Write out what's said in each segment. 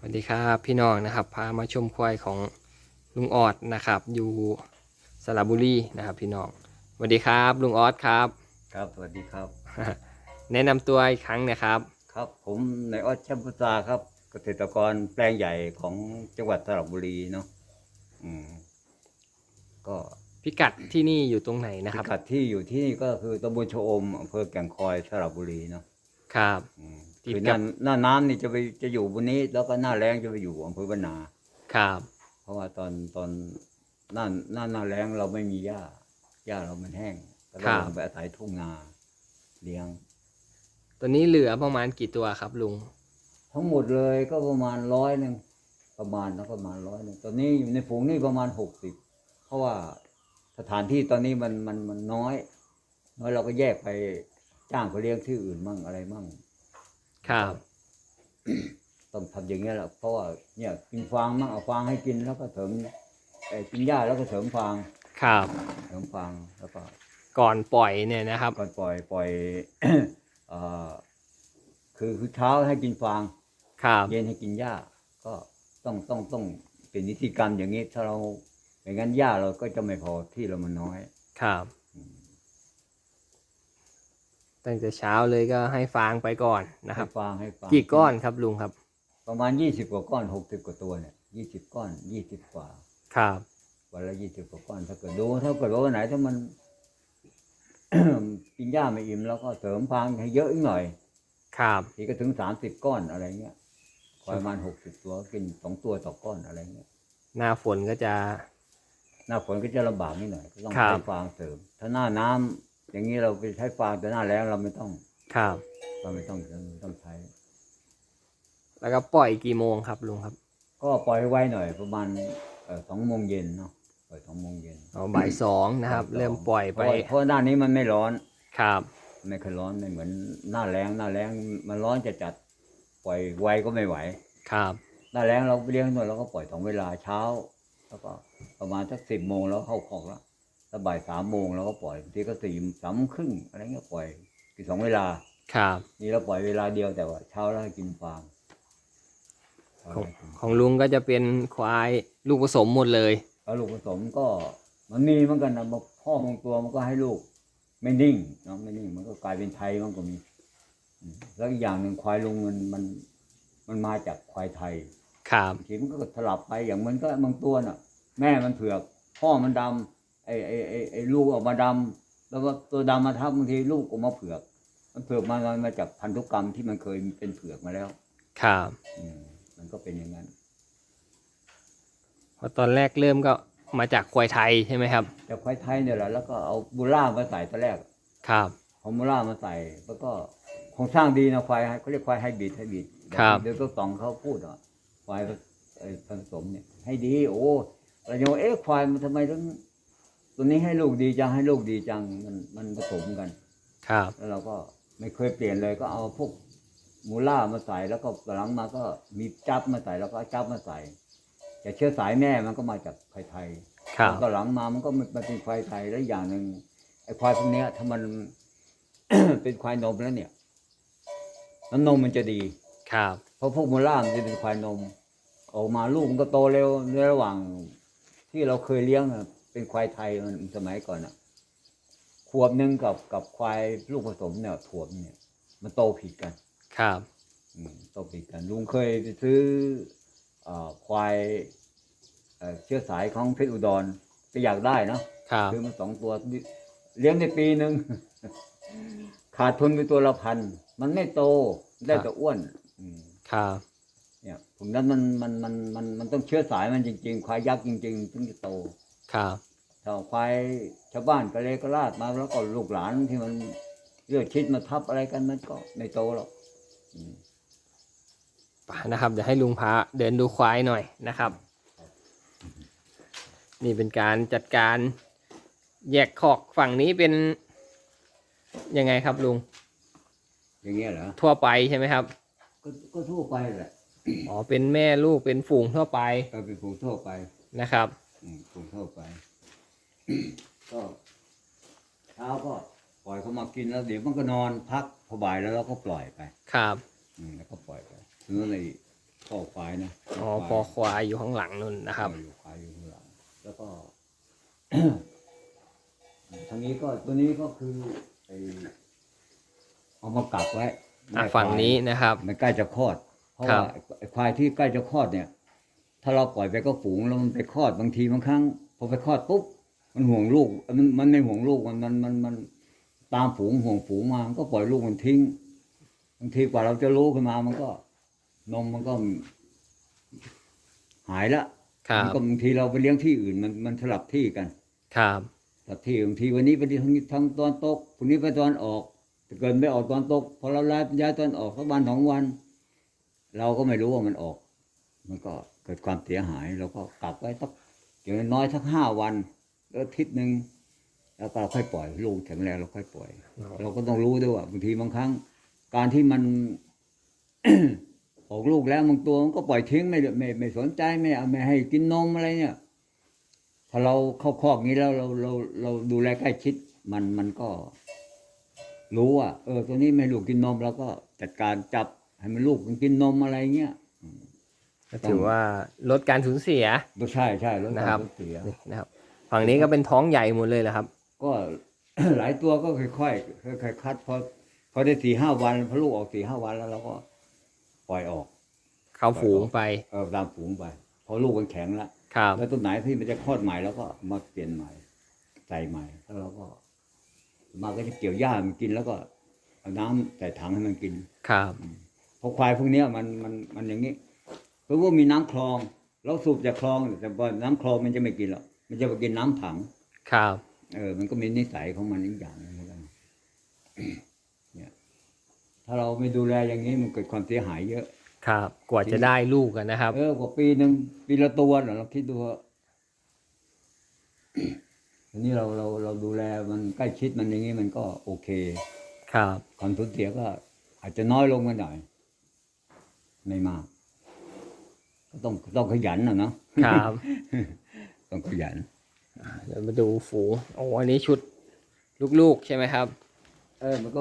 สวัสดีครับพี่น้องนะครับพามาชมควายของลุงออดนะครับ อยู่สระบุรีนะครับ พี่น้องสวัสดีครับ ลุงออดครับ ครับสวัสดีครับ แนะนำตัวอีกครั้งนะครับ ครับผมนายออดแชมพุตราครับเกษตรกรแปลงใหญ่ของจังหวัดสระบุรีเนาะอืมก็พิกัดที่นี่อยู่ตรงไหนนะคพิรับกัดที่อยู่ที่นี่ก็คือตำบลชะอมอำเภอแก่งคอยสระบุรีเนาะครับ อืม ติดคือหกัน้าบหน้าน้ำนี่จะไปจะอยู่บนนี้ แล้วก็หน้าแล้งจะไปอยู่อำเภอบ้านนา ครับเพราะว่าตอนตอนหน้าหน้าหน้าแล้งเราไม่มีหญ้าหญ้าเรามันแห้งก็เราลงไปอาศัยทุ่งนาเลี้ยง ตัวนี้เหลือประมาณกี่ตัวครับลุงทั้งหมดเลยก็ประมาณร้อยหนึ่งประมาณนะประมาณร้อยหนึ่งตอนนี้อยู่ในฝูงนี่ประมาณหกสิบเพราะว่าสถานที่ตอนนี้มันมันมันน้อยน้อยเราก็แยกไปจ้างเขาเลี้ยงที่อื่นมั่งอะไรมั่ง ครับต้องทำอย่างเงี้ยแหละเพราะว่าเนี่ยกินฟางมั่งเอาฟางให้กินแล้วก็เสริมเอ่อกินหญ้าแล้วก็เสริมฟางครับ เสริมฟางแล้วก็ก่อนปล่อยเนี่ยนะครับ ก่อนปล่อยปล่อยเอ่อคือคือเช้าให้กินฟางครับเย็นให้กินหญ้าก็ต้องต้องต้องเป็นนิติกรรมอย่างนี้ถ้าเราอย่างนั้นหญ้าเราก็จะไม่พอที่เรามันน้อยครับ ตั้งแต่เช้าเลยก็ให้ฟางไปก่อนนะครับ ให้ฟางให้ฟางกี่ก้อนครับลุงครับ ประมาณยี่สิบกว่าก้อนหกสิบกว่าตัวเนี่ยยี่สิบก้อนยี่สิบกว่าครับ วันละยี่สิบกว่าก้อนถ้าเกิดดูถ้าเกิดว่าวันไหนถ้ามัน กินหญ้าไม่อิ่มแล้วก็เสริมฟางให้เยอะอีกหน่อย ครับทีก็ถึงสามสิบก้อนอะไรเงี้ยประมาณหกสิบตัวกินสองตัวต่อก้อนอะไรเงี้ยหน้าฝนก็จะ หน้าฝนก็จะลำบากนิดหน่อยก็ต้องครับใช้ฟางเสริม ถ้าหน้าน้ำ อย่างนี้เราไปใช้ฟางแต่หน้าแล้งเราไม่ต้องครับ เราไม่ต้องเราไม่ต้องใช้ แล้วก็ปล่อยกี่โมงครับลุงครับก็ปล่อยไว้หน่อยประมาณเอ่อสองโมงเย็นเนาะปล่อยสองโมงเย็นเอาบ่ายสองนะครับ เริ่มปล่อยไปเพราะว่าเพราะหน้านี้มันไม่ร้อน ครับ ไม่เคอยร้อนไม่เหมือนหน้าแรงหน้าแรงมันร้อนจะจัดปล่อยไวก็ไม่ไหว ครับหน้าแรงเราเลี้ยงหน่อยเราก็ปล่อยสองเวลาเช้า แล้วก็ประมาณสักสิบโมงแล้วเข้าคอกแล้ว แล้วบ่ายสามโมงเราก็ปล่อยบางทีก็สี่สามโมงครึ่งอะไรเงี้ยปล่อยคือสองเวลา ครับ นี่เราปล่อยเวลาเดียวแต่ว่าเช้าแล้วให้กินฟางของของลุงก็จะเป็นควายลูกผสมหมดเลยแล้วลูกผสมก็มันมีเหมือนกันนะมาพ่อบางตัวมันก็ให้ลูก ไม่นิ่งเนาะไม่นิ่งมันก็กลายเป็นไทยมันก็มีอืมแล้วอีกอย่างหนึ่งควายลุงมันมันมันมาจากควายไทย ครับบางทีมันก็สลับไปอย่างมันก็บางตัวน่ะ แม่มันเผือก พ่อมันดำ ไอ้ไอ้ไอ้ไอ้ลูกออกมาดำแล้วก็ตัวดำมาทับบางทีลูกออกมาเผือก มันเผือกมามันมาจากพันธุกรรมที่มันเคยเป็นเผือกมาแล้ว ครับอืมมันก็เป็นอย่างนั้นเพราะตอนแรกเริ่มก็มาจากควายไทยใช่ไหมครับแต่ควายไทยเนี่ยแหละแล้วก็เอาบูล่ามาใส่ตอนแรกครับเอาบูล่ามาใส่แล้วก็โครงสร้างดีนะควายเขาเรียกควายไฮบริดไฮบริดครับเดี๋ยวตัวตองเขาพูดอะควายเอ่อผสมเนี่ยให้ดี โอ้เราโยเอ๊ะควายมันทำไมถึง ตัวนี้ให้ลูกดีจังให้ลูกดีจังมันมันผสมกัน ครับ แล้วเราก็ไม่เคยเปลี่ยนเลยก็เอาพวกมูล่ามาใส่แล้วก็หลังมาก็มีจับมาใส่แล้วก็เอาจับมาใส่แต่เชื้อสายแม่มันก็มาจากควายไทยครับแล้วก็หลังมามันก็มันเป็นควายไทยแล้วอย่างหนึ่งไอ้ควายพวกเนี้ยถ้ามันเป็นควายนมแล้วเนี่ยน้ำนมมันจะดี ครับ เพราะพวกมูล่ามันจะเป็นควายนม ออกมาลูกมันก็โตเร็วในระหว่างที่เราเคยเลี้ยงน่ะ เป็นควายไทยมันสมัยก่อนอะ ขวบหนึ่งกับกับควายลูกผสมเนี่ยขวบเนี่ย มันโตผิดกัน ครับอืมโตผิดกัน ลุงเคยไปซื้อเอ่อควายเอ่อเชื้อสายของเพชรอุดรก็อยากได้เนาะครับซื้อมาสองตัวเลี้ยงในปีหนึ่งขาดทุนไปตัวละพันมันไม่โตได้แต่อ้วนอืมครับเนี่ยผมนั้นมันมันมันมันมันต้องเชื้อสายมันจริง ๆ ควายยักษ์จริง ๆ ถึงจะโตครับ ถ้าควายชาวบ้านกระเลกระลาดมาแล้วก็ลูกหลานที่มันเลือดชิดมาทับอะไรกันมันก็ไม่โตหรอกอืมไปนะครับเดี๋ยวให้ลุงพาเดินดูควายหน่อยนะครับ นี่เป็นการจัดการแยกคอกฝั่งนี้เป็นยังไงครับลุง อย่างเงี้ยเหรอทั่วไปใช่ไหมครับ ก็ก็ทั่วไปแหละอ๋อเป็นแม่ลูกเป็นฝูงทั่วไปก็เป็นฝูงทั่วไปนะครับ อืมฝูงทั่วไป ก็เช้าก็ปล่อยเขามากินแล้ว เดี๋ยวมันก็นอนพักพอบ่ายแล้วเราก็ปล่อยไป ครับ อืมแล้วก็ปล่อยไปถึงอะไรพ่อควายนะอ๋อพอควายอยู่ข้างหลังนู่นนะครับเอออยู่ควายอยู่ข้างหลัง แล้วก็ ทางนี้ก็ตัวนี้ก็คือไอเอามากักไว้อะแม่ฝั่งควายนี้นะครับ มันใกล้จะคลอด เพราะครับว่าไอ้ควายที่ใกล้จะคลอดเนี่ย ถ้าเราปล่อยไปก็ฝูงแล้วมันไปคลอดบางทีบางครั้งพอไปคลอดปุ๊บ มันห่วงลูก มันมันไม่ห่วงลูกมันมันมันมันตามฝูงห่วงฝูงมามันก็ปล่อยลูกมันทิ้งบางทีกว่าเราจะรู้ขึ้นมามันก็นมมันก็หายละครับมันก็บางทีเราไปเลี้ยงที่อื่นมันมันสลับที่กัน ครับสลับที่บางทีวันนี้ไปทางทางตอนตกพรุ่งนี้ไปตอนออกแต่เกินไม่ออกตอนตกพอเราย้ายย้ายตอนออกสักวันสองวัน เราก็ไม่รู้ว่ามันออก มันก็เกิดความเสียหายเราก็กลับไว้สักอย่างน้อยสักห้าวัน แล้วอาทิตย์หนึ่งแล้วก็เราค่อยปล่อยลูกแข็งแรงเราค่อยปล่อย เราก็ต้องรู้ด้วยว่าบางทีบางครั้ง การที่มัน ออกลูกแล้วบางตัวมันก็ปล่อยทิ้งไม่ได้ไม่ไม่สนใจไม่เอาไม่ให้กินนมอะไรเนี่ยถ้าเราเข้าคอกนี้แล้วเราเราเราดูแลใกล้ชิดมันมันก็ รู้ว่าเออตัวนี้ไม่ให้ลูกกินนมเราก็จัดการจับให้มันลูกมันกินนมอะไรเงี้ยก็ถือว่าลดการสูญเสียก็ใช่ใช่ลดนะคครัวาบมสูญเสียนี่นะครับ ฝั่งนี้ก็เป็นท้องใหญ่หมดเลยแหละครับ ก็หลายตัวก็ค่อยๆค่อยๆคัดพอพอได้สี่ห้าวันพอลูกออกสี่ห้าวันแล้วเราก็ปล่อยออก เข้าฝูงไปเออตามฝูงไปพอลูกมันแข็งแล้วครับแล้วตัวไหนที่มันจะคลอดใหม่แล้วก็มาเปลี่ยนใหม่ใส่ใหม่แล้วเราก็ มาก็จะเกี่ยวหญ้ามันกินแล้วก็เอาน้ำใส่ถังให้มันกินครับเพราะควายพวกเนี้ยมันมันมันอย่างนี้เพราะว่ามีน้ำคลอง เราสูบจากคลองแต่ว่าน้ำคลองมันจะไม่กินหรอก มันจะไปกินน้ำถัง ครับ เออ มันก็มีนิสัยของมันอีกอย่างหนึงเหมือนกันเนี่ย ถ้าเราไม่ดูแลอย่างนี้มันเกิดความเสียหายเยอะ ครับ กว่าจะได้ลูกกันนะครับ เออกว่าปีหนึ่งปีละตัวเหรอเราคิดดูว่าทีนี้เราเราเราดูแลมันใกล้ชิดมันอย่างนี้มันก็โอเค ครับ ความสูญเสียก็ อาจจะน้อยลงมาหน่อย ไม่มาก ก็ต้องต้องขยันนะเนาะครับ ต้องขยันเดี๋ยวมาดูฝูงโอ้อันนี้ชุดลูกๆใช่ไหมครับ เออมันก็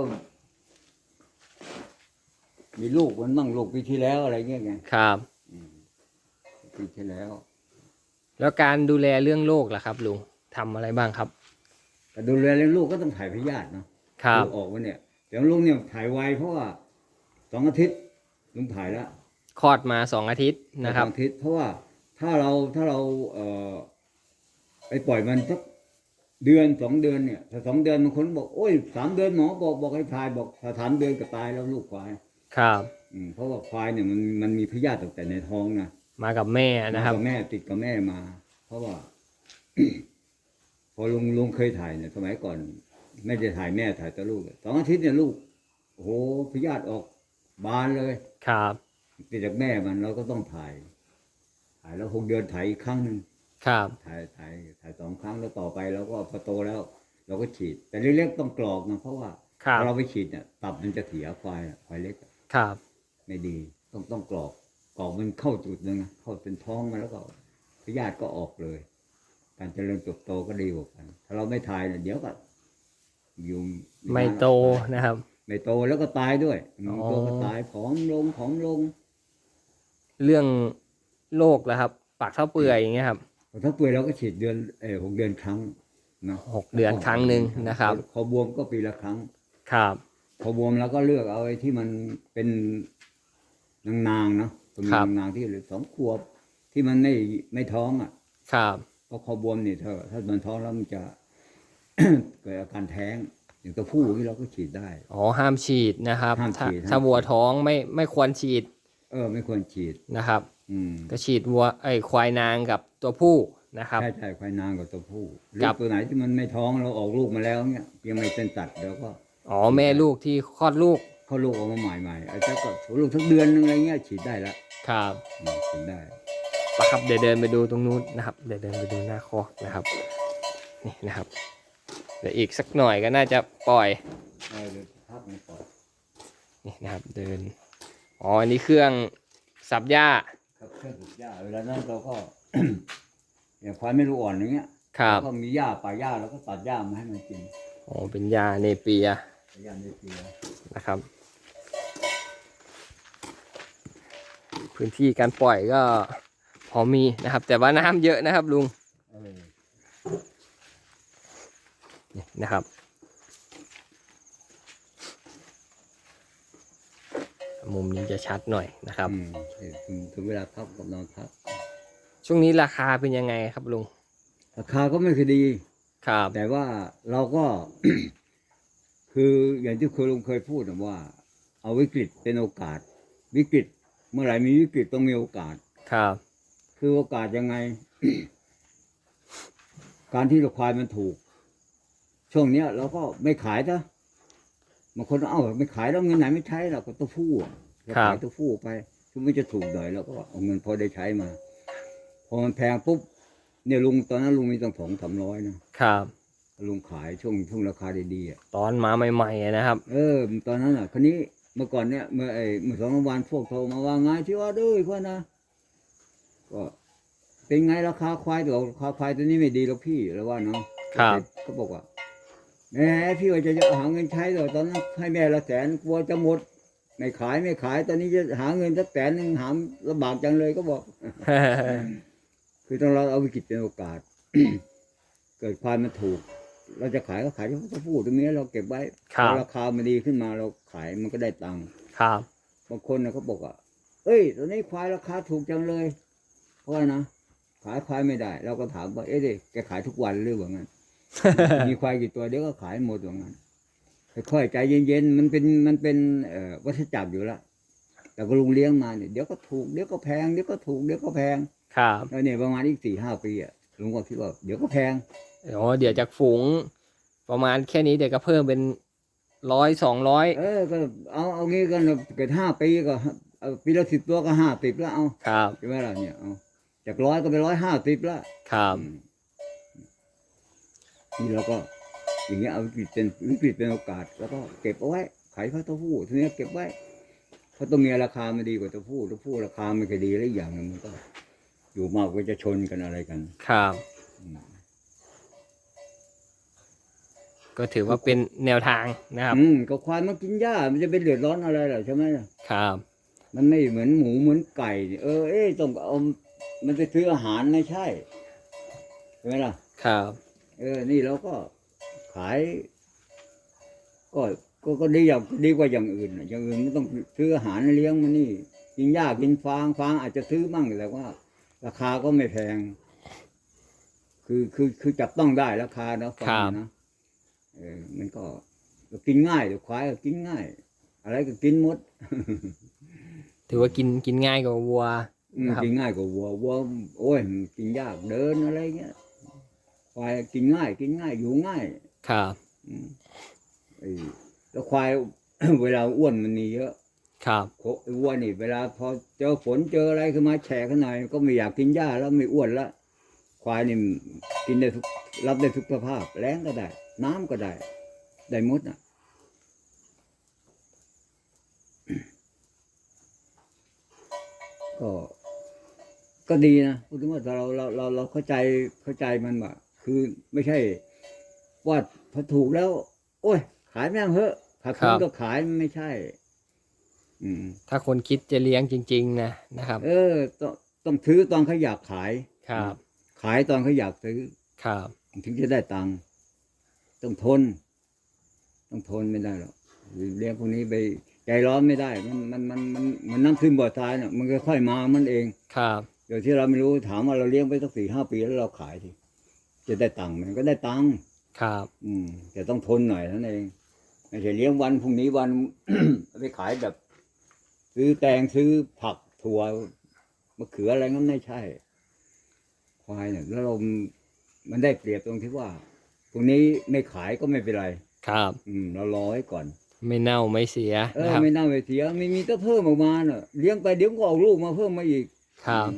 มีลูกมันบ้างลูกปีที่แล้วอะไรเงี้ยไงครับปีที่แล้ว แล้วการดูแลเรื่องโรคล่ะครับลุงทำอะไรบ้างครับแต่ดูแลเรื่องลูกก็ต้องถ่ายพยาธิเนาะครับลูกออกมาเนี่ยเดี๋ยวลุงเนี่ยถ่ายไวเพราะว่าสองอาทิตย์ลุงถ่ายแล้วคลอดมาสองอาทิตย์นะครับสองอาทิตย์เพราะว่าถ้าเราถ้าเราเอ่อ ไปปล่อยมันสักเดือนสองเดือนเนี่ยถ้าสองเดือนบางคนบอกโอ้ยสามเดือนหมอบอกบอกให้ถ่ายบอกถ้าสามเดือนก็ตายแล้วลูกควายครับ อืมเพราะว่าควายเนี่ยมันมันมีพยาธิตั้งแต่ในท้องนะมากับแม่นะครับมากับแม่ติดกับแม่มา เพราะว่า พอลุงลุงเคยถ่ายเนี่ยสมัยก่อนไม่ได้ถ่ายแม่ถ่ายแต่ลูกสองอาทิตย์เนี่ยลูกโอ้โหพยาธิออกบานเลย ครับ ติดจากแม่มันเราก็ต้องถ่าย ถ่ายแล้วหกเดือนถ่ายอีกครั้งหนึ่ง ครับ ถ่ายถ่ายถ่ายสองครั้งแล้วต่อไปเราก็พอโตแล้ว เราก็ฉีด แต่เล็กๆต้องกรอกนะเพราะว่าครับพอเราไปฉีดเนี่ยตับมันจะเสียควายอะควายเล็กอะครับ ไม่ดี ต้องต้องกรอกกรอกมันเข้าจุดหนึงอะเข้าเป็นท้องมาแล้วก็พยาธิก็ออกเลย การเจริญเติบโตก็ดีกว่ากันถ้าเราไม่ถ่ายเนี่ยเดี๋ยวก็อยู่ไม่โตนะครับ ไม่โตแล้วก็ตายด้วยอ๋อตัวก็ตายผอมลงผอมลง เรื่องโรคล่ะครับ ปากเท่าเปื่อยอย่างเงี้ยครับ ถ้าเปื่อยเราก็ฉีดเดือนเออหกเดือนครั้งเนาะหกเดือนครั้งหนึ่งนะครับพอบวมก็ปีละครั้ง ครับ พอบวมแล้วก็เลือกเอาไอ้ที่มันเป็นนางๆเนาะเป็นครับนางๆที่เหลือสองขวบที่มันไม่ไม่ท้องอะ ครับเพราะคอบวมเนี่ยถ้าถ้ามันท้องแล้วมันจะเกิดอาการแท้งอย่างตัวผู้ที่เราก็ฉีดได้ อ๋อห้ามฉีดนะครับห้ามถ้าฉีดถ้าวัวท้องไม่ไม่ควรฉีด เออ ไม่ควรฉีดนะครับ อืมก็ฉีดวัวไอ้ยควายนางกับตัวผู้นะครับ ใช่ใช่ควายนางกับตัวผู้หรืครัอบตัวไหนที่มันไม่ท้องเราออกลูกมาแล้วเนี่ยยังไม่เป็นตัดเดี๋ยวก็อ๋อแม่ลูกที่คลอดลูกเข้าลูกออกมาใหม่ๆอาจจะก็ลูกสักเดือนนึงอะไรเงี้ยฉีดได้ละครับอืมฉีดได้ ปะครับเดี๋ยวเดินไปดูตรงนู้นนะครับ เดี๋ยวเดินไปดูหน้าคอกนะครับนี่นะครับ เดี๋ยวอีกสักหน่อยก็น่าจะปล่อยเออเดี๋ยวพักมันก่อนนี่นะครับ เดินอ๋ออันนี้เครื่องสับหญ้า ครับเครื่องปลูกหญ้าเวลานั้นเราก็ อย่างควายไม่รู้อ่อนอย่างเงี้ยครับก็มีหญ้าป่าหญ้าเราก็ตัดหญ้ามาให้มันกินอ๋อเป็นหญ้าเนเปียหญ้าในเปียนะครับ พื้นที่การปล่อยก็พอมีนะครับ แต่ว่าน้ำเยอะนะครับลุงเออ นี่นะครับ มุมนี้จะชัดหน่อยนะครับ อืมถึงถึงเวลาพักกับนอนพักช่วงนี้ราคาเป็นยังไงครับลุงราคาก็ไม่ค่อยดี ครับ แต่ว่าเราก็ คืออย่างที่คุณลุงเคยพูดนะว่า เอาวิกฤตเป็นโอกาส วิกฤต เมื่อไหร่มีวิกฤตต้องมีโอกาส ครับ คือโอกาสยังไง การที่ราคายมันถูก ช่วงเนี้ยเราก็ไม่ขายนะ บางคนเอ้าไม่ขายแล้วเงินไหนไม่ใช้เราก็ต้องฟู่อะเราขายต้องฟู่ไปคือมันจะถูกหน่อยเราก็เอาเงินพอได้ใช้มา พอมันแพงปุ๊บเนี่ยลุงตอนนั้นลุงมีตั้งสองสามร้อยนะครับลุงขายช่วงช่วงราคาดีๆอะตอนมาใหม่ๆอะนะครับ เออ ตอนนั้นอะคนนี้เมื่อก่อนเนี่ยเมื่อไอ้เมื่อสองวันพวกโทรมาว่าไงที่ว่าด้วยพ่อนะก็เป็นไงราคาควายตัวราคาควายตัวนี้ไม่ดีหรอกพี่แล้วว่าเนาะครับเขาบอกว่า แหมพี่ว่าจะจะหาเงินใช้ตัวตอนนั้นให้แม่ละแสนกลัวจะหมด ไม่ขายไม่ขาย ตอนนี้จะหาเงินสักแสนหนึ่งหามลำบากจังเลยก็บอก คือต้องเราเอาวิกฤตเป็นโอกาส เกิดความมันถูก เราจะขายก็ขายเฉพาะตัวผู้ตัวเมียเราเก็บไว้ครับพอราคามันดีขึ้นมาเราขายมันก็ได้ตังค์ครับ บางคนนะเขาบอกว่าเอ้ย ตอนนี้ควายราคาถูกจังเลยเพราะว่านะขายควายไม่ได้ เราก็ถามว่าเอ๊ะดิแกขายทุกวันหรือว่างั้น มีควายกี่ตัวเดี๋ยวก็ขายหมดว่างั้นค่อยๆใจเย็นๆมันเป็นมันเป็นเอ่อวัฏจักรอยู่แล้วแต่ก็ลุงเลี้ยงมาเนี่ยเดี๋ยวก็ถูกเดี๋ยวก็แพงเดี๋ยวก็ถูกเดี๋ยวก็แพง ครับแล้วเนี่ยประมาณอีกสี่ห้าปีอะลุงก็คิดว่าเดี๋ยวก็แพงอ๋อเดี๋ยวจากฝูง ประมาณแค่นี้เดี๋ยวก็เพิ่มเป็นร้อยสองร้อยเออก็เอาเอางี้กันเกิดห้าปีก็เอาปีละสิบตัวก็ห้าสิบแล้วเอาครับใช่ไหมล่ะเนี่ยเอาจากร้อยก็ไปร้อยห้าสิบแล้วครับอืม นี่เราก็อย่างเงี้ยเอาวิกฤตเป็นวิกฤตเป็นโอกาส แล้วก็เก็บเอาไว้ขายข้าวเต้าหู้ทีนี้เก็บไว้เพราะตัวเมียราคามันดีกว่าตัวผู้ตัวผู้ราคาไม่ค่อยดีแล้วอีกอย่างหนึงมันก็ อยู่มากก็จะชนกันอะไรกัน ครับอืมก็ถือว่าเป็นแนวทางนะครับ อืมก็ควายมากินหญ้ามันจะเป็นเดือดร้อนอะไรหรอใช่ไหมล่ะครับ มันไม่เหมือนหมูเหมือนไก่นี่เออเอ๊ะต้องเอามันไปซื้ออาหารไม่ใช่ใช่ไหมล่ะ ครับ เออ นี่เราก็ขาย ก็ก็ก็ดีอย่างดีกว่าอย่างอื่นน่ะอย่างอื่นไม่ต้องซื้ออาหารเลี้ยงมันนี่กินหญ้ากินฟางฟางอาจจะซื้อบ้างแต่ว่า ราคาก็ไม่แพง คือคือคือจับต้องได้ราคานะฟางนะเออมันก็ก็กินง่ายเดี๋ยวควายก็กินง่าย อะไรก็กินหมด ถือว่ากินกินง่ายกว่าวัวอืมครับกินง่ายกว่าวัววัวโอ้ยมันกินยากเดินอะไรเงี้ย ควายกินง่าย กินง่ายอยู่ง่ายครับอืมไอ้แล้วควาย เวลาอ้วนมันมีเยอะครับโคอ้วนนี่ เวลาพอเจอฝนเจออะไรขึ้นมาแฉะขึ้นหน่อยก็ไม่อยากกินหญ้าแล้วไม่อ้วนละควายนี่กินได้ทุกรับได้ทุกสภาพแรงก็ได้ น้ำก็ได้ ได้หมดน่ะก็ก็ดีนะพูดถึงว่าเราเราเราเราเข้าใจเข้าใจมันว่า คือไม่ใช่ว่าพอถูกแล้ว โอ้ย ขายแม่งเหอะขาดทุนก็ขายมันไม่ใช่ อืม ถ้าคนคิดจะเลี้ยงจริง ๆ นะนะครับ เออ ต้องต้องซื้อตอนเขาอยากขายครับ ขายตอนเขาอยากซื้อครับถึงจะได้ตังค์ต้องทน ต้องทนไม่ได้หรอกเลี้ยงพวกนี้ไปใจร้อนไม่ได้ มันมันมันมันมันน้ำขึ้นบ่อทรายเนี่ยมันค่อยๆมามันเอง ครับ เดี๋ยวที่เราไม่รู้ถามว่าเราเลี้ยงไปสักสี่ห้าปีแล้วเราขายที จะได้ตังค์ไหมันก็ได้ตังค์ครับ อืมแต่ต้องทนหน่อยนั่นเองไม่ใช่เลี้ยงวันพรุ่งนี้วันเอาไปขายแบบ ซื้อแตงซื้อผักถั่วมะเขืออะไรงั้นไม่ใช่ ควายเนี่ยแล้วเรามันได้เปรียบตรงที่ว่าพรุ่งนี้ไม่ขายก็ไม่เป็นไร ครับ อืมเรารอไว้ก่อน ไม่เน่าไม่เสียเอนะอครับ ไม่น่าไปเสียไม่มีก็เพิ่มออกมาเนอะเลี้ยงไปเดี๋ยวก็ออกลูกมาเพิ่มมาอีกครับ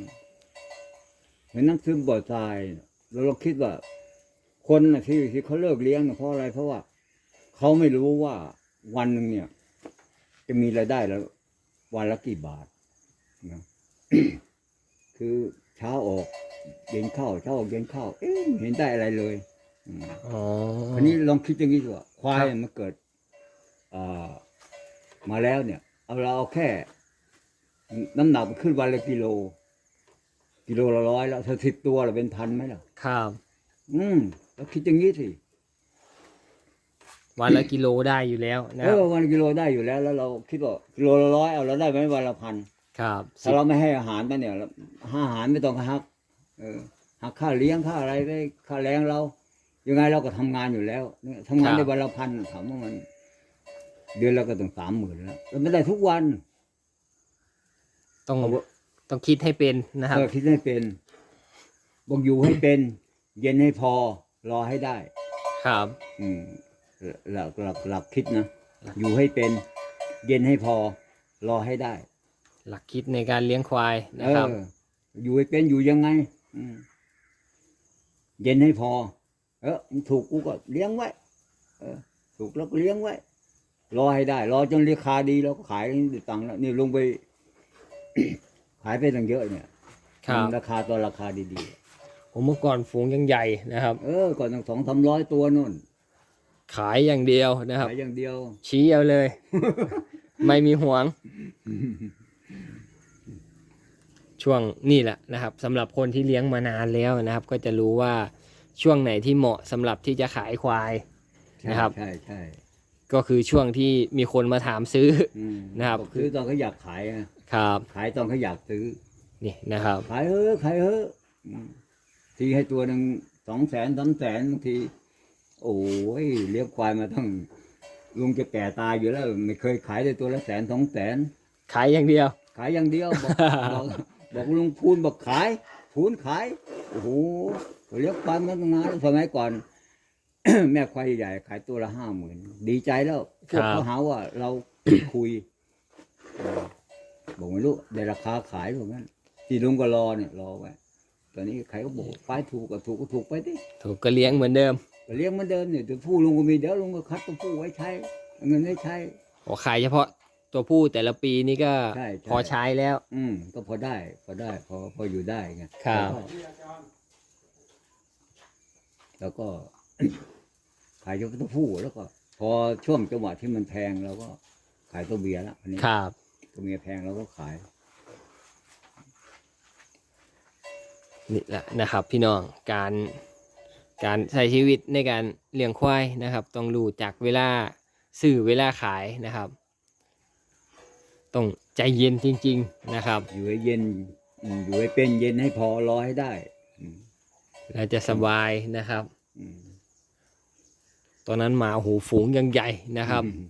เหมือนน้ำซึมบ่อทรายน่ะ เราลองคิดว่า คนน่ะที่ที่เขาเลิกเลี้ยงน่ะเพราะอะไร เพราะว่าเขาไม่รู้ว่าวันหนึ่งเนี่ย จะมีรายได้แล้ว วันละกี่บาทนะคือเช้าออกเย็นเข้าเช้าออกเย็นเข้าเอ๊ะไม่เห็นได้อะไรเลยอืมอ๋ออันนี้ลองคิดอย่างนี้ดีกว่าควายมันเกิดอ่ามาแล้วเนี่ย เอาเราเอาแค่ น้ำหนักมันขึ้นวันละกิโล กิโลละร้อยแล้วถ้าสิบตัวละเป็นพันไหมล่ะ ครับ อืมแล้วคิดอย่างนี้สิวันละกิโลได้อยู่แล้วนะเอครับอวันกิโลได้อยู่แล้ว แล้วเราคิดว่ากิโลละร้อยเอาเราได้ไหมวันละพันครับถ้าเราไม่ให้อาหารมันเนี่ยเราอาหารไม่ต้องหักเออหักค่าเลี้ยงค่าอะไรได้ค่าแรงเรา ยังไงเราก็ทำงานอยู่แล้วเนี่ยทำงานได้วันละพันถามว่ามัน เดือนเราก็ต้องสามหมื่นแล้วเราไม่ได้ทุกวัน ต้องเอาวะ ต้องคิดให้เป็นนะครับเออคิดให้เป็นบอกอยู่ให้เป็น เย็นให้พอ รอให้ได้ ครับ อืมหลักหลักหลักคิดนะอยู่ให้เป็น เย็นให้พอ รอให้ได้ หลักคิดในการเลี้ยงควายนะครับเอออยู่ให้เป็นอยู่ยังไง อืมเย็นให้พอ เออมันถูกกูก็เลี้ยงไว้ เออ ถูกแล้วก็เลี้ยงไว้ รอให้ได้ รอจนราคาดีเราก็ขายได้ตังค์แล้วนี่ลงไป ขายไปตั้งเยอะเนี่ยครับ ราคาตัวราคาดีผมเมื่อก่อนฝูงยังใหญ่นะครับ ๆ เออก่อนตั้งสองสามร้อยตัวนู่นขายอย่างเดียวนะครับ ขายอย่างเดียว ชี้เอาเลย ไม่มีห่วง ช่วงนี่แหละนะครับสำหรับคนที่เลี้ยงมานานแล้วนะครับ ก็จะรู้ว่าช่วงไหนที่เหมาะสำหรับที่จะขายควาย นะครับ ใช่ใช่ก็คือช่วงที่มีคนมาถามซื้อ อืมนะครับอกซื้อตอนเขาอยากขายอะ ครับขายตอนเขาอยากซื้อ นี่นะครับ ขายเฮ้อะขายเฮ้อะอืมทีให้ตัวหนึ่งสองแสนสามแสนบางที โอ้ยเลี้ยงควายมาตั้งลุงจะแก่ตายอยู่แล้ว ไม่เคยขายได้ตัวละแสนสองแสนขายอย่างเดียว ขายอย่างเดียว บอกบอกบอกลุงพูนบอกขายพูนขายโอ้โหเลี้ยงควายมาตั้งนานสมัยก่อน แม่ควายใหญ่ขายตัวละห้าหมื่นดีใจแล้วพวกครับเขาหาว่าเราคุยเออ บอกไม่รู้ได้ราคาขายแบบนั้นที่ลุงก็รอเนี่ยรอไว้ตอนนี้ใครก็บอกควายถูกก็ถูกก็ถูกไปดิถูกก็เลี้ยงเหมือนเดิมก็เลี้ยงเหมือนเดิมเนี่ยตัวผู้ลุงก็มีเดี๋ยวลุงก็คัดตัวผู้ไว้ใช้เอาเงินไว้ใช้ขอขายเฉพาะตัวผู้แต่ละปีนี่ก็ใช่ใช่พอใช้แล้ว อืมก็พอได้ พอได้ พอพออยู่ได้ไงครับแล้วก็ขายเฉพาะตัวผู้แล้วก็ พอช่วงจังหวะที่มันแพงเราก็ขายตัวเบียร์ละอันนี้ครับ ตัวเมียแพงเราก็ขายนี่แหละนะครับ พี่น้องการการใช้ชีวิตในการเลี้ยงควายนะครับ ต้องรู้จักเวลาซื้อเวลาขายนะครับ ต้องใจเย็นจริง ๆนะครับ อยู่ให้เย็นอืมอยู่ให้เป็นเย็นให้พอรอให้ได้อืมเราจะสบายนะครับอืมตอนนั้นหมาโอ้โหูฝูงยังใหญ่นะครับอืม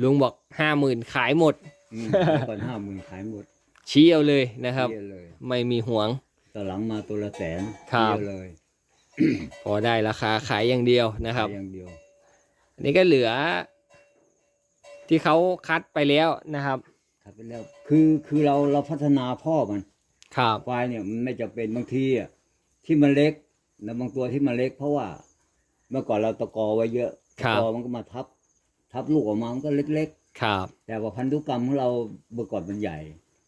ลุงบอกห้าหมื่นขายหมด อืมก่อนห้าหมื่นขายหมดชี้เอาเลยนะครับ เยอะเลยไม่มีห่วง ตอนหลังมาตัวละแสนครับ เยอะเลยพอได้ราคาขายอย่างเดียวนะครับขายอย่างเดียวอันนี้ก็เหลือ ที่เขาคัดไปแล้วนะครับ ครับไปแล้วคือคือเราเราพัฒนาพ่อมันครับ ควายเนี่ยมันไม่จะเป็นบางทีอะที่มันเล็กนะบางตัวที่มันเล็ก เพราะว่า เมื่อก่อนเราตะกอไว้เยอะครัตะบ กอมันก็มาทับ ทับลูกออกมามันก็เล็ก ครับๆแต่ว่าพันธุกรรมของเราเมื่อก่อนมันใหญ่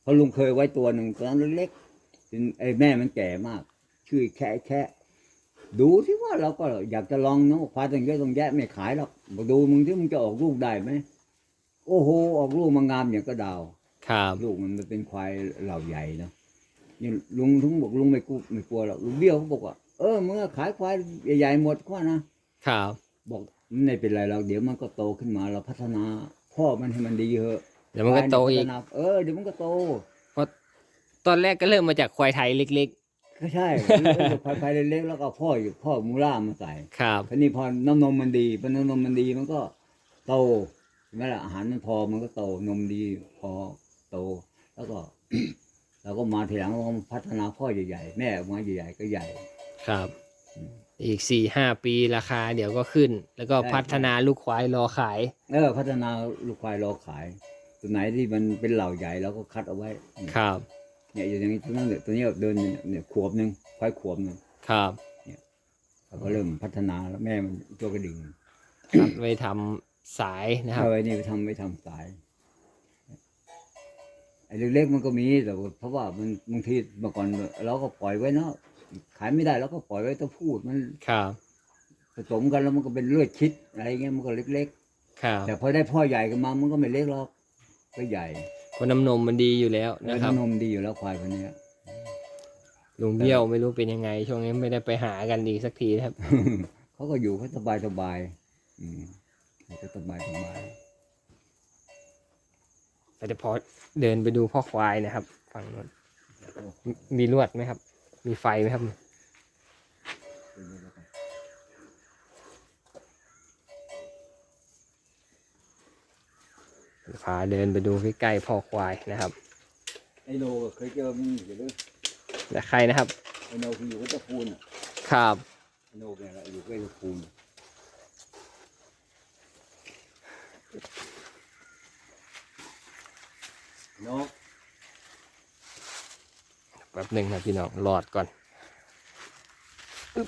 เพราะลุงเคยไว้ตัวหนึ่งตอนนั้นเล็กๆจนไอ้แม่มันแก่มาก ชื่อแค่แค่ดูที่ว่าเราก็อยากจะลองเนาะควายตั้งเยอะตั้งแยะไม่ขายหรอกมาดูมึงที่มึงจะออกลูกได้ไหมโอ้โห ออกลูกมางามอย่างก็ดาวครับลูกมันเป็นควายเหล่าใหญ่เนาะนี่ลุงทุงบอกลุงไม่กลัวไม่กลัวหรอกลุงเบี้ยวเขาบอกว่าเออเมื่อขายควายใหญ่ๆหมดก็นะครับ บอกไม่เป็นไรเราเดี๋ยวมันก็โตขึ้นมาเราพัฒนา พ่อมันให้มันดีเถอะเดี๋ยวมันก็โตควายอีเยกพัฒนาเออเดี๋ยวมันก็โต ตอนแรกก็เริ่มมาจากควายไทยเล็ก ก็ใช่ควายควายเล็กๆแล้วก็พ่ออยู่พ่อมูล่ามาใส่ๆ ครับ ทีนี้พอน้ำนมมันดีพอน้ำนมมันดีมันก็โตใช่ไหมล่ะอาหารมันพอมันก็โตนมดีพอโต แล้วก็ เราก็มาทีหลังเราก็มาพัฒนาพ่อใหญ่ๆแม่ออกมาใหญ่ๆก็ใหญ่ ครับอี กสี่ห้าปีราคาเดี๋ยวก็ขึ้น แล้วก็ใช่พัฒนาลูกควายรอขาย เออ พัฒนาลูกควายรอขายตัวไหนที่มันเป็นเหล่าใหญ่เราก็คัดเอาไว้ครับ เนี่ยอย่างนี้ตัวนั้นเนี่ยตัวนี้เดินเนี่ยขวบหนึ่งควายขวบหนึ่งครับเราก็เริ่มพัฒนาแล้วแม่มันตัวกระดิ่งคัดไว้ทำสายนะครับเอาไว้นี่ไปทำไปทำสายไอ้เล็กๆมันก็มีแต่ว่าเพราะว่ามันบางทีเมื่อก่อนเราก็ปล่อยไว้เนาะ ขายไม่ได้เราก็ปล่อยไว้ต้องพูดมันครับผสมกันแล้วมันก็เป็นเลือดชิดอะไรเงี้ยมันก็เล็กครับๆ แต่พอได้พ่อใหญ่กันมามันก็ไม่เล็กหรอกก็ใหญ่พอราะน้ำนมมันดีอยู่แล้วแล้นะวครับนมดีอยู่แล้วควายคนเนี้ย ลุงเบี้ยวไม่รู้เป็นยังไง ช่วงนี้ไม่ได้ไปหากันอีกสักทีนะครับ เขาก็อยู่เขาสบายสบายๆอืมเขาก็สบายสบายแต่เดี๋ยวพอเดินไปดูพ่อควายนะครับ ฝั่งนู้นมีมีลวดไหมครับ มีไฟไหมครับพาเดินไปดูใกล้ๆพ่อควายนะครับไอโนก็เคยเจอมันอยู่ด้วยและใครนะครับไอโนคืออยู่กับตะพูนอะครับไอโนเนี่ยแหละอยู่กับตะพูนนก แป๊บหนึ่งนะพี่น้องหลอดก่อนอ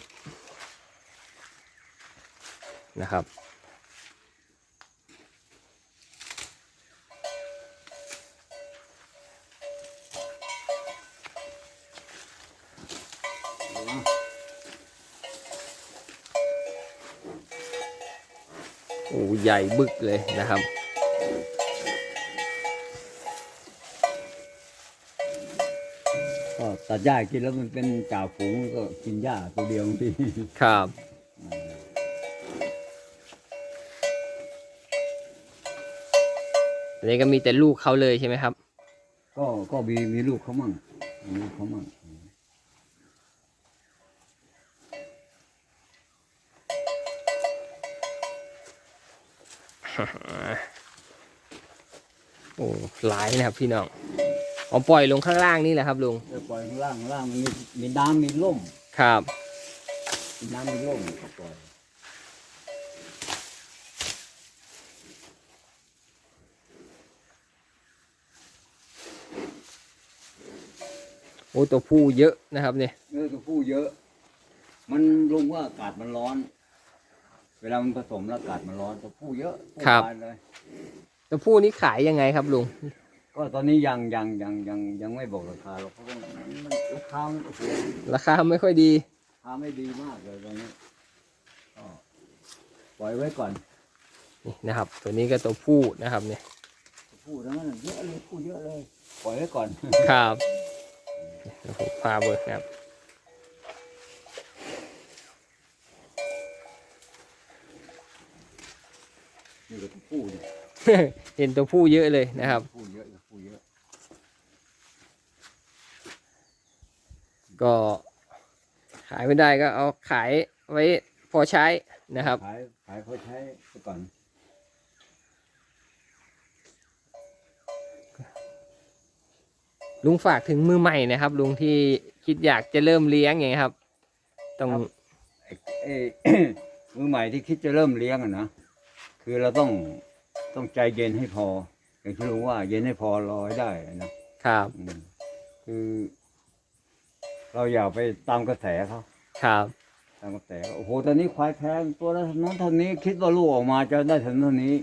นะครับโอ้ใหญ่บึกเลยนะครับ ตัดหญ้ากินแล้วมันเป็นจ่าฝูงก็กินหญ้าตัวเดียวบางทีครับ อันนี้ก็มีแต่ลูกเขาเลยใช่ไหมครับ ก็ก็มีมีลูกเขามั่งมีลูกเขามั่งโอ้หลายนะครับพี่น้อง อ๋อปล่อยลงข้างล่างนี่แหละครับลุงเออปล่อยข้างล่างข้างล่างมันมีมีน้ำมีร่มครับ มีน้ำมีร่มก็ปล่อยโอ้ตัวผู้เยอะนะครับเนี่ยเออตัวผู้เยอะ มันลงว่าอากาศมันร้อน เวลามันผสมแล้วอากาศมันร้อนตัวผู้เยอะผู้ตายเลย ตัวผู้นี้ขายยังไงครับลุง ก็ตอนนี้ยังยังยังยังยังไม่บอกราคาหรอกเพราะว่ามันมันราคามันโอ้โหราคาไม่ค่อยดี ราคาไม่ดีมากเลยตอนนี้ก็ปล่อยไว้ก่อนนี่นะครับ ตัวนี้ก็ตัวผู้นะครับเนี่ยผู้ทั้งนั้นเยอะเลยผู้เยอะเลย ปล่อยไว้ก่อน ครับเดี๋ยวผมพาเบิกนะครับ นี่ก็ผู้เนี่ย เห็นตัวผู้เยอะเลยนะครับผู้เยอะผู้เยอะ ก็ขายไม่ได้ก็เอาขายไว้พอใช้นะครับ ขายขายเขาใช้ไปก่อน ลุงฝากถึงมือใหม่นะครับ ลุงที่คิดอยากจะเริ่มเลี้ยงอย่างเงี้ยครับต้องไอ้ไอ้มือใหม่ที่คิดจะเริ่มเลี้ยงอะนะคือเราต้องต้องใจเย็นให้พออย่างที่รู้ว่า เย็นให้พอรอให้ได้นะครับ อืมคือ เราอย่าไปตามกระแสเขาครับ ตามกระแสเขาโอ้โหตอนนี้ควายแพงตัวละเท่านั้นเท่านี้คิดว่าลูกออกมาจะได้เท่านั้นเท่านี้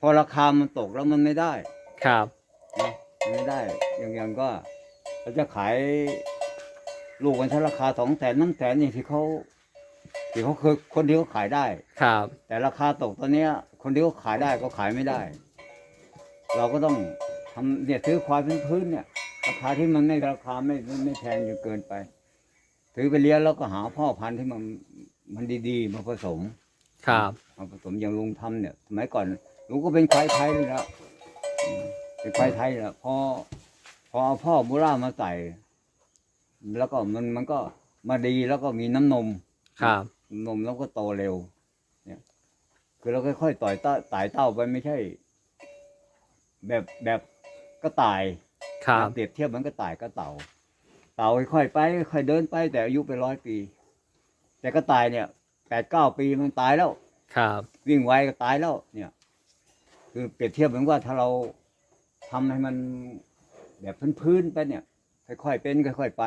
พอราคามันตกแล้วมันไม่ได้ครับ นะไม่ได้อย่างอย่างก็เราจะขายลูกกันถ้าราคาสองแสนน้ำแสนอย่างที่เขาที่เขาเคยคนที่เขาขายได้ ครับ แต่ราคาตกตอนเนี้ย คนที่เขาขายได้ก็ขายไม่ได้ เราก็ต้องทำเนี่ยซื้อควายพื้นๆเนี่ย ราคาที่มันไม่ราคาไม่ไม่ไม่แพงจนเกินไปซื้อไปเลี้ยงแล้วก็หาพ่อพันธุ์ที่มันมันดีๆมาผสม ครับมาผสมอย่างลุงทำเนี่ยสมัยก่อนลุงก็เป็นควายไทยเลยนะอืมเป็นควายไทยแหละพอพอเอาพ่อบุรามาใส่แล้วก็มันมันก็มาดีแล้วก็มีน้ำนม ครับนมแล้วก็โตเร็ว เนี่ย คือเราค่อยๆต่อยเต้าไต่เต้าไปไม่ใช่ แบบแบบก็ตาย ครับเปรียบเทียบเหมันก็ต่ายก็เต่า เต่าค่อยๆไป ค่อยๆเดินไป แต่อายุเป็นร้อยปี แต่ก็ตายเนี่ยแปดเก้าปีมันตายแล้ว ครับ วิ่งไวก็ตายแล้ว เนี่ย คือเปรียบเทียบเหมือนว่าถ้าเราทำให้มันแบบพื้นๆไปเนี่ย ค่อยๆเป็นค่อยๆไป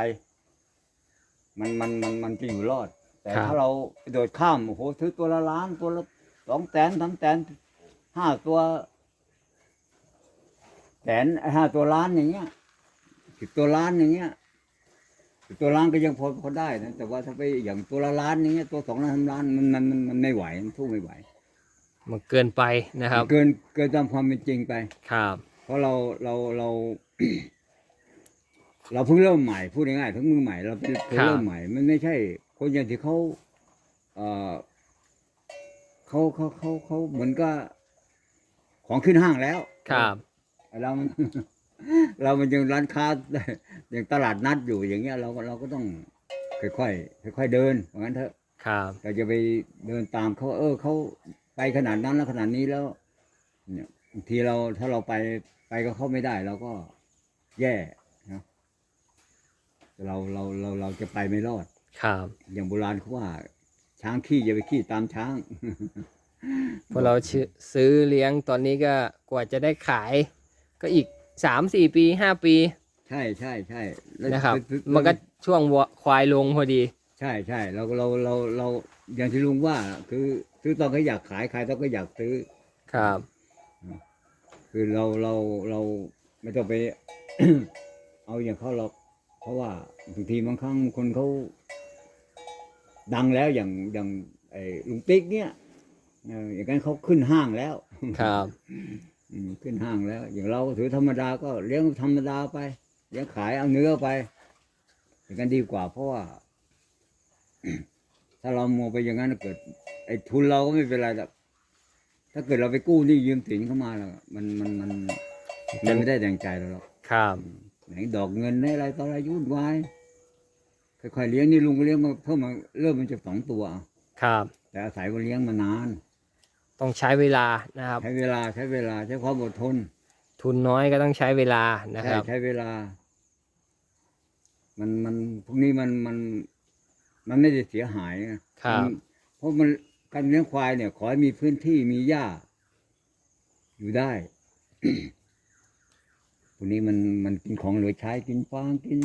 มันมันมันมันจะอยู่รอด แต่ถ้าเราไปโดดข้ามโอ้โหซื้อตัวละล้านตัวละสองแสนสามแสนห้าตัว แสนห้าตัวล้านอย่างเงี้ยสิบตัวล้านอย่างเงี้ยสิบตัวล้านก็ยังพอพอได้นะแต่ว่าถ้าไปอย่างตัวละล้านอย่างเงี้ยตัวสองล้านสามล้านมันมันมันมันไม่ไหวมันสู้ไม่ไหวมันเกินไปนะครับ เกินเกินตามความเป็นจริงไป ครับ เพราะเราเราเรา เราเพิ่งเริ่มใหม่พูดง่ายๆเพิ่งมือใหม่เราเพิ่งเริ่มใหม่ มันไม่ใช่ คนอย่างที่เขาเออเขาเขาเขาเขาเหมือนก็ของขึ้นห้างแล้ว ครับ เรามันเรามันยังร้านค้ายังตลาดนัดอยู่อย่างเงี้ย เราก็เราก็ต้องค่อยๆค่อยๆเดินเพราะงั้นเถอะครับเราจะไปเดินตามเขาเออเขาไปขนาดนั้นแล้วขนาดนี้แล้ว เนี่ยบางทีเราถ้าเราไปไปก็เข้าไม่ได้เราก็แย่นะเราเราเราเราจะไปไม่รอด ครับ อย่างโบราณเขาว่า ช้างขี้อย่าไปขี้ตามช้างพอเราชื่อซื้อเลี้ยงตอนนี้ก็กว่าจะได้ขาย ก็อีกสามสี่ปีห้าปี ใช่ใช่ใช่แล้วนะครับแล้วมันก็ช่วงวัวควายลงพอดี ใช่ใช่เราเราเราเราอย่างที่ลุงว่าคือซื้อตอนเขาอยากขายขายตอนก็อยากซื้อ ครับ คือเราเราเราไม่ต้องไป เอาอย่างเขาหรอกเพราะว่าบางทีบางครั้งคนเขาดังแล้วอย่างอย่างไอ้ลุงติ๊กเนี่ยเอออย่างนั้นเขาขึ้นห้างแล้ว ครับอืม ขึ้นห้างแล้ว อย่างเราก็ถือธรรมดาก็เลี้ยงธรรมดาไปเลี้ยงขายเอาเนื้อไปอย่างนั้นดีกว่าเพราะว่า ถ้าเรามัวไปอย่างนั้นเกิด ไอ้ทุนเราก็ไม่เป็นไรหรอกถ้าเกิดเราไปกู้หนี่ยืมสินเข้ามาแล้วมันมันมันมันไม่ได้แดงใจเราหรอกครับไหนดอกเงินไหนอะไรต่ออะไรยุ่นวายค่อยๆเลี้ยงนี่ลุงก็เลี้ยงมาเพิ่มมาเริ่มมันจะสองตัวเอาครับ แต่อาศัยว่าเลี้ยงมานาน ต้องใช้เวลานะครับ ใช้เวลาใช้เวลาใช้ความอดทนทุนน้อยก็ต้องใช้เวลานะคใช่รับ ใช้เวลา มันมันพวกนี้มันมัน มันไม่ได้เสียหายนะครับ มันเพราะมันการเลี้ยงควายเนี่ย ขอให้มีพื้นที่มีหญ้า อยู่ได้ พวกนี้มันมันกินของเหลือใช้กินฟางกิน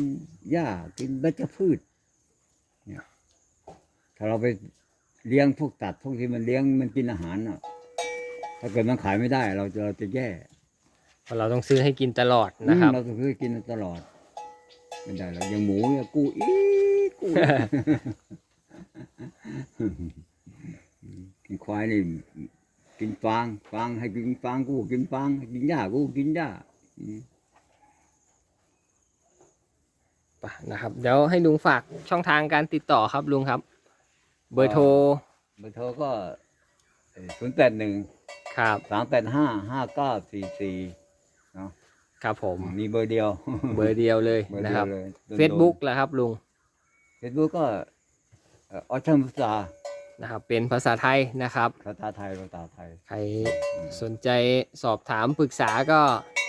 หญ้ากินวัชพืช เนี่ย ถ้าเราไป เลี้ยงพวกตัดพวกที่มันเลี้ยงมันกินอาหารอะ ถ้าเกิดมันขายไม่ได้ เราจะเราจะแย่เพราะเราต้องซื้อให้กินตลอดนะครับอืมเราต้องซื้อกินตลอดไม่ได้หรอกอย่างหมูเนี่ยกู้อีกกู้อีกกินควายนี่กินฟางฟางให้กินฟางกู้กินฟางให้กินหญ้ากู้กินหญ้าอืมป่ะนะครับ เดี๋ยวให้ลุงฝากช่องทางการติดต่อครับลุงครับ เบอร์โทร เบอร์โทรก็ศูนย์แปดหนึ่งครับสามแปดห้าห้าเก้าสี่สี่ครับผม มีเบอร์เดียว เบอร์เดียวเลยเบอร์นะเดีคยรัวบเลย Facebook แล้วครับลุงเฟซบุ๊กก็เออชัมภาษานะครับ เป็นภาษาไทยนะครับ ภาษาไทยภาษาไทย ใครสนใจสอบถามปรึกษาก็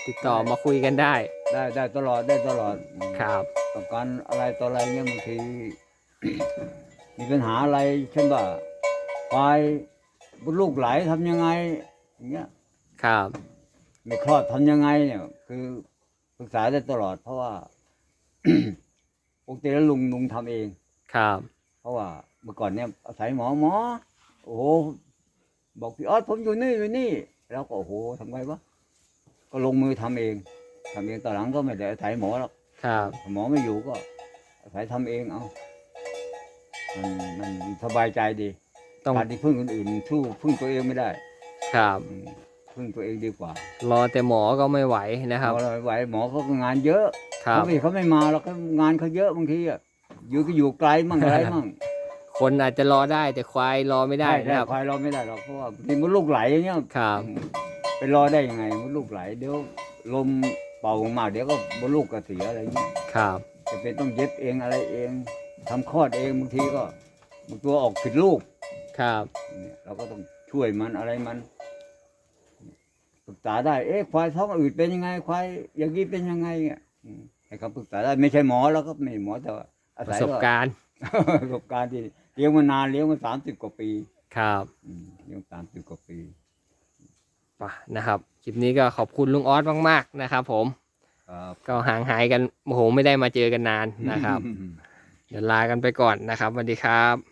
ติดต่อมาคุยกันได้ ได้ได้ตลอดได้ตลอดอืมครับ ต้องการอะไรต่ออะไรเนี่ยบางที มีปัญหาอะไรเช่นว่าควายลูกไหลทำยังไงอย่างเงี้ยครับไม่คลอดทำยังไงเนี่ย คือปรึกษาได้ตลอด เพราะว่าปกติแล้วลุงลุงทำเองครับ เพราะว่าเมื่อก่อนเนี่ยอาศัยหมอหมอ โอ้โหบอกพี่ออสผมอยู่นี่อยู่นี่ แล้วก็โอ้โหทำไงวะก็ลงมือทำเองทำเองตอนหลังก็ไม่ได้อาศัยหมอหรอกครับ หมอไม่อยู่ก็อาศัยทำเองเอา มันมันสบายใจดีต้องการที่พึ่งคนอื่นสู้พึ่งตัวเองไม่ได้ครับอืมพึ่งตัวเองดีกว่ารอแต่หมอก็ไม่ไหวนะครับหมอเราไม่ไหวหมอเขาก็งานเยอะครับเขาไม่เขาไม่มาแล้วก็งานเขาเยอะบางทีอะอยู่ก็อยู่ไกลมั่งอะไรมั่งคนอาจจะรอได้แต่ควายรอไม่ได้ใช่นะครับ ควายเราไม่ได้หรอกเพราะว่าบางทีมันลูกไหลอย่างเงี้ยครับ ไปรอได้ยังไงมันลูกไหลเดี๋ยวลมเป่ามากเดี๋ยวก็มดลูกก็เสียอะไรอย่างเงี้ย ครับ จะเป็นต้องเย็บเองอะไรเอง ทำคลอดเองบางทีก็บางตัวออกผิดลูกครับเนี่ยเราก็ต้องช่วยมันอะไรมันปรึกษาได้ เอ๊ะควายท้องอืดเป็นยังไงควายอย่างนี้เป็นยังไงอะอืมให้คำปรึกษาได้ไม่ใช่หมอแล้วก็ไม่หมอแต่ว่าอาประศัยสบการณ์ว่าประสบการณ์ที่เลี้ยงมานานเลี้ยงมาสามสิบกว่าปีครับอืมเลี้ยงสามสิบกว่าปี ป่ะนะครับคลิปนี้ก็ขอบคุณลุงออสมากๆนะครับ ผม ครับก็ห่างหายกันโอ้โหไม่ได้มาเจอกันนานนะครับ เดี๋ยวลากันไปก่อนนะครับสวัสดีครับ